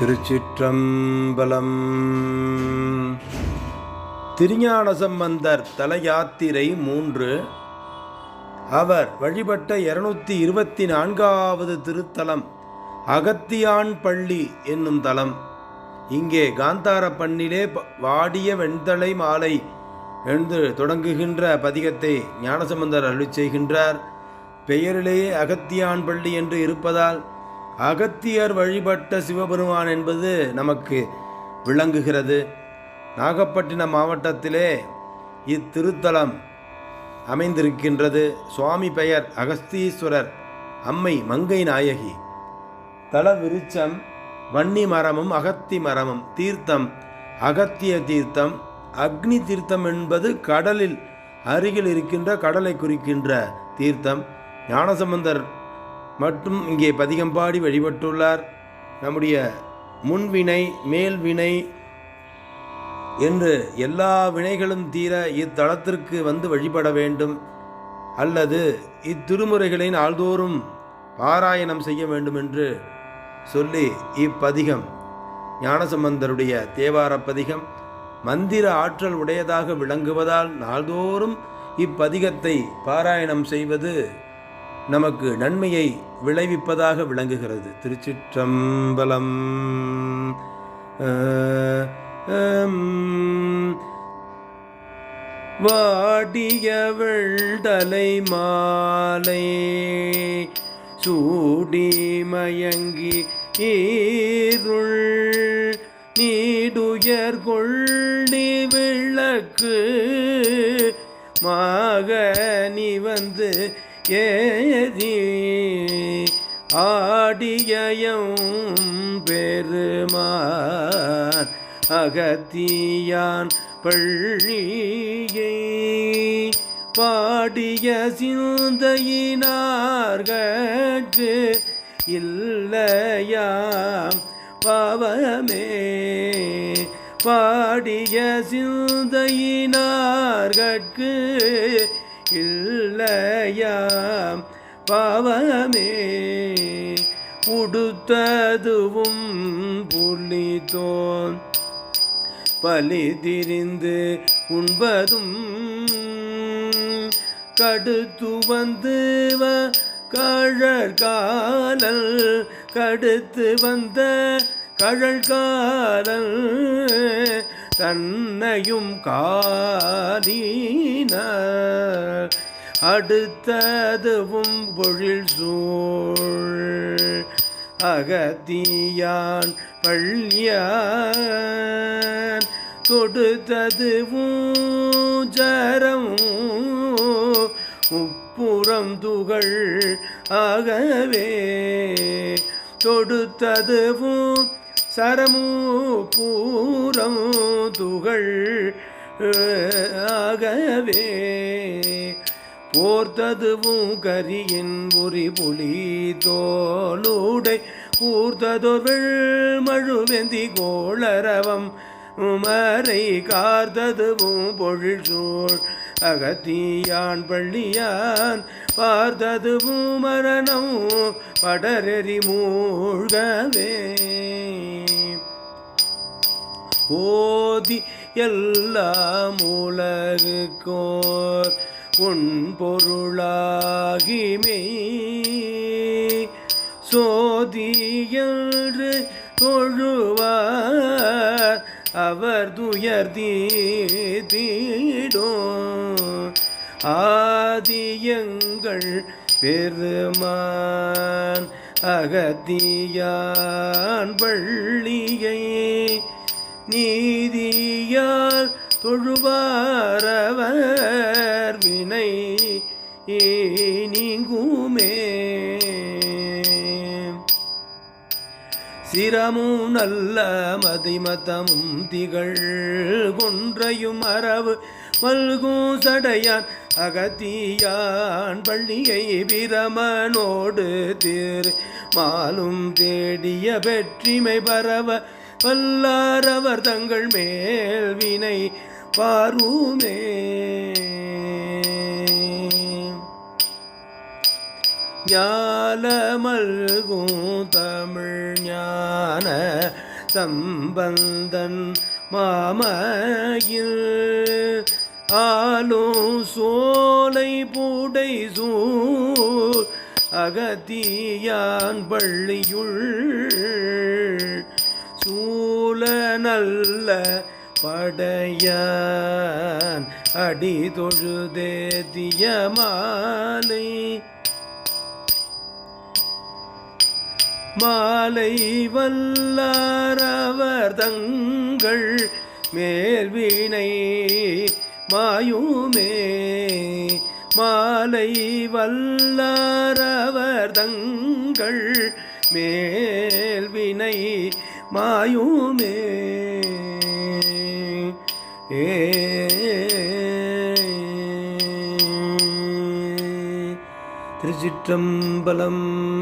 திருச்சிற்றம்பலம். திருஞான சம்பந்தர் தல யாத்திரை மூன்று. அவர் வழிபட்ட இருநூத்தி இருபத்தி நான்காவது திருத்தலம் அகத்தியான் பள்ளி என்னும் தலம். இங்கே காந்தார பண்ணிலே வாடிய வெண்தலை மாலை என்று தொடங்குகின்ற பதிகத்தை ஞானசம்பந்தர் அருளிச் செய்கின்றார். பெயரிலேயே அகத்தியான் பள்ளி என்று இருப்பதால் அகத்தியர் வழிபட்ட சிவபெருமான் என்பது நமக்கு விளங்குகிறது. நாகப்பட்டினம் மாவட்டத்திலே இத்திருத்தலம் அமைந்திருக்கின்றது. சுவாமி பெயர் அகஸ்தீஸ்வரர் அம்மை மங்கை நாயகி. தல விருச்சம் வன்னி மரமும் அகத்தி மரமும் தீர்த்தம் அகத்திய தீர்த்தம் அக்னி தீர்த்தம் என்பது கடலில் அருகில் இருக்கின்ற கடலை குறிக்கின்ற தீர்த்தம். ஞானசம்பந்தர் மட்டும் இங்கே பதிகம் பாடி வழிபட்டுள்ளார். நம்முடைய முன்வினை மேல்வினை என்று எல்லா வினைகளும் தீர இத்தலத்திற்கு வந்து வழிபட வேண்டும். அல்லது இத்திருமுறைகளை நாள்தோறும் பாராயணம் செய்ய வேண்டும் என்று சொல்லி இப்பதிகம். ஞானசம்பந்தருடைய தேவார பதிகம் மந்திர ஆற்றல் உடையதாக விளங்குவதால் நாள்தோறும் இப்பதிகத்தை பாராயணம் செய்வது நமக்கு நன்மையை விளைவிப்பதாக விளங்குகிறது. திருச்சிற்றம்பலம். வாடியவள் தலை வாடிய மாலை சூடி மயங்கி ஈருள் நீடுயர் கொள்ளி விளக்கு மாகனி வந்து ஏதி ஆடியம் பெருமான் அகத்தியான் பள்ளியை பாடிய சிந்தையினார்கட்கு இல்லையாம் பாவமே. பாடிய சிந்தையினார்கட்கு இல்லையாம் பாவமே. உடுத்ததுவும் புலித்தோன் பலி திரிந்து உண்பதும் கடுத்து வந்து கழற்காலல் கடுத்து வந்த கழற்காலல் தன்னையும் காலினார் அடுத்ததுவும் பொழில் சூழ் அகத்தியான் பள்ளியான். தொடுத்ததுவும் ஜரம் உப்புறம் துகள் ஆகவே. தொடுத்ததுவும் சரமூ பூரம் துகள் ஆகவே போர்த்ததுவும் கரியின் பொறி புலி தோளுடை கூர்த்ததொர் வெள்மழுவெந்தி கோளரவம் மறை கார்த்ததுவும் பொழில் சூழ் அகத்தியான் பள்ளியான் பார்த்ததுவும் மரணம் படரெறி மூழ்கவே. ஓதி எல்லாம் உலகுக்கோர் உன் பொருளாகிமே சோதியன்று தொழுவார் அவர் துயர் தீடும் ஆதியங்கள் பெருமான் அகத்தியான் பள்ளியை நீதியால் தொழுவாரவர் வினை நீங்குமே. சிரமும் நல்ல மதிமதமும் திகழ் குன்றையும் அரவு மல்கும் சடையான் அகத்தியான் பள்ளியை பிரமனோடு திரு மாலும் தேடிய வெற்றிமை பரவ வல்லாரவர் தங்கள் மேல் வினை பாருமே ஞாலமல்கும் தமிழ் ஞான சம்பந்தன் மாமையில். ஆளும் சோலை பூடை சூ அகத்தியான் பள்ளியுள் போல நல்ல படையான் அடி தொழுதேத்திய மாலை மாலை வல்லாரவர் தங்கள் மேல்வினை மாயுமே. மாலை வல்லாரவர் தங்கள் மேல்வினை மாயுமே. ஏ. திருச்சிற்றம்பலம்